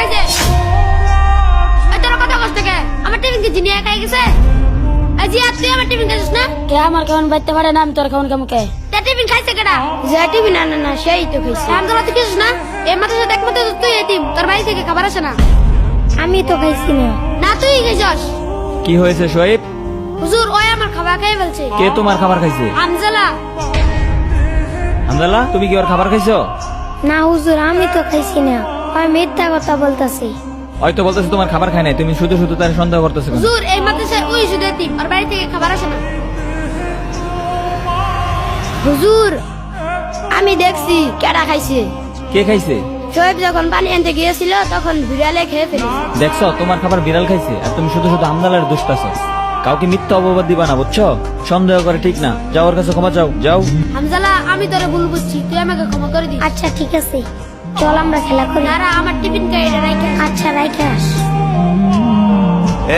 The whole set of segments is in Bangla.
খাইছে এই তোর কথা কষ্ট কে আমার টিফিন কি জিনিয়া খাই গেছে। আজি আর তুই আমার টিফিন খাইছিস না? কে আমার কেমন বাইতে পারে না আমি তোর কেমন কেমন কে? তা টিফিন খাইছে কেডা? যে টিভি না না না সেই তো খাইছি। আমদলা তুই খাইছিস না? এই মাত্র সাথে একমাত্র তুই এতিম তোর বাড়ি থেকে খাবার আসে না। আমি তো খাইছি না। না তুই খাইছস? কি হয়েছে শোয়েব হুজুর ওই আমার খাবার খাই বলছে কে তোমার খাবার খাইছে? আমজালা তুমি কি ওর খাবার খাইছো? না হুজুর আমি তো খাইছি না। আমি মিথ্যা কথা বলতাছি। হয়তো বলতেছে তোমার খাবার খায় নাই তুমি শুধু শুধু তার সন্দেহ করতেছো কেন? হুজুর এই মাদ্রাসায় ওই শুধু এতিম ওর বাড়ি থেকে খাবার আসে না। হুজুর আমি দেখছি কেডা খাইছে। কে খাইছে? শোয়েব যখন পানি আনতে গিয়েছিল তখন বিড়ালে খেয়ে ফেলেছে। দেখছ তোমার খাবার বিড়াল খাইছে আর তুমি শুধু শুধু হামদালার দুষ্টাছ কাউকে মিথ্যা অপবাদ দিবা না বুঝছ? সন্দেহ করে ঠিক না। যাও ওর কাছে ক্ষমা চাও যাও। হামজালা আমি তোরে ভুল বুঝছি তুই আমাকে ক্ষমা করে দিস। আচ্ছা ঠিক আছে। চল আমরা খেলা করি। নারা আমার টিফিন এটা রাইখে। আচ্ছা রাইখে। আস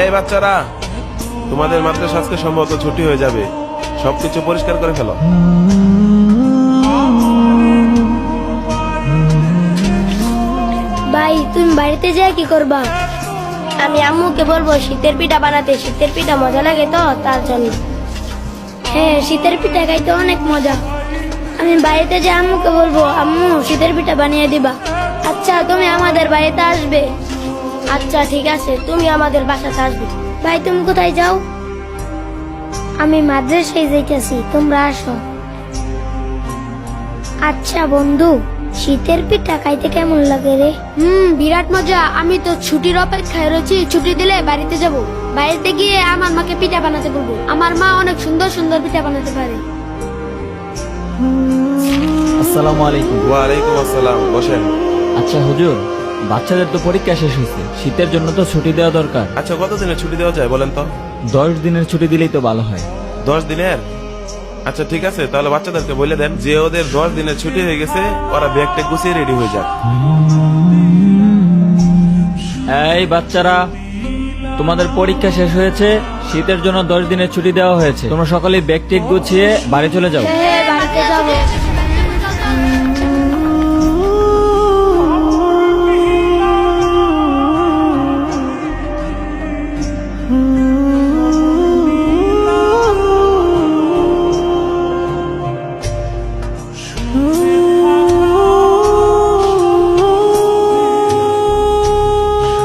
এই বাচ্চারা তোমাদের মাদ্রাসা আজকে সম্ভবত ছুটি হয়ে যাবে। সবকিছু পরিষ্কার করে ফেলো। ভাই তুমি বাড়িতে যেয়ে কি করবা? আমি আম্মুকে বলব শীতের পিঠা বানাতে। শীতের পিঠা মজা লাগে তো তার জন্য। হ্যাঁ শীতের পিঠা খাইতে অনেক মজা। আমি বাড়িতে যে আম্মুকে বলব, আম্মু, শীতের পিঠা বানিয়ে দিবা। আচ্ছা তুমি আমাদের বাড়িতে আসবে। আচ্ছা ঠিক আছে, তুমি আমাদের বাসাতে আসবে। ভাই, তুমি কোথায় যাও? আমি মাদ্রাসায় যাইতেছি, তোমরা আসো। আচ্ছা বন্ধু, শীতের পিঠা খাইতে কেমন লাগে রে? হুম, বিরাট মজা। আমি তো ছুটির অপেক্ষায় রয়েছি, ছুটি দিলে বাড়িতে যাব। বাড়িতে গিয়ে আমার মাকে পিঠা বানাতে বলব। আমার মা অনেক সুন্দর সুন্দর পিঠা বানাতে পারে। আসসালামু আলাইকুম। ওয়ালাইকুম আসসালাম বসেন। আচ্ছা হুজুর বাচ্চাদের তো পরীক্ষা শেষ হয়েছে। শীতের জন্য তো ছুটি দেওয়া দরকার। আচ্ছা ছুটি দেওয়া যায় বলেন তো? দশ দিনের ছুটি দিলেই তো ভালো হয়। দশ দিনের? আচ্ছা ঠিক আছে তাহলে বাচ্চাদেরকে বলে দেন যে ওদের দশ দিনের ছুটি হয়ে গেছে ওরা ব্যাগটা গুছিয়ে রেডি হয়ে যাক। এই বাচ্চারা তোমাদের পরীক্ষা শেষ হয়েছে শীতের জন্য দশ দিনের ছুটি দেওয়া হয়েছে। তোমরা সকলে ব্যাগ টেক গুছিয়ে বাড়ি চলে যাও। বাড়িতে যাব।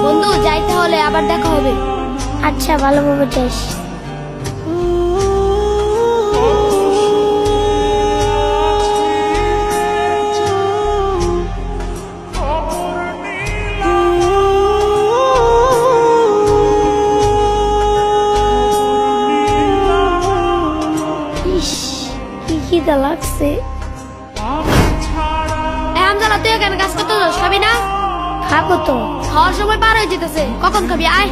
বন্ধু যাইতে হলে আবার দেখা হবে। আচ্ছা ভালোভাবে যাইস খিদা লাগছে। আমজালা তুই এখানে কাজ করতে যাস খাবি না? খাব তো। খাওয়ার সময় পার হয়ে যেতেছে। কখন খাবি? আয়।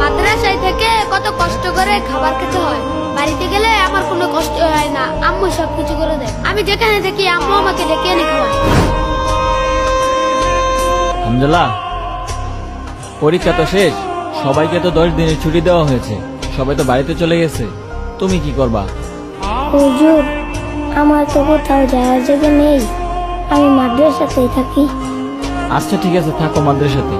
মাদ্রাসায় থেকে কত কষ্ট করে খাবার খেতে হয়। বাড়িতে গেলে আমার কোনো কষ্ট হয় না। আম্মু সব কিছু করে দেয়। আমি যেখানে থাকি আম্মু আমাকে ডেকে এনে খাওয়ায়। হামজালা পরীক্ষা তো শেষ। সবাইকে তো দশ দিনের ছুটি দেওয়া হয়েছে। সবাই তো বাড়িতে চলে গেছে। তুমি কি করবা? হুজুর আমার তো কোথাও যাওয়ার জায়গা নেই। আমি মাদ্রাসাতেই থাকি। আচ্ছা ঠিক আছে থাকো মাদ্রাসাতে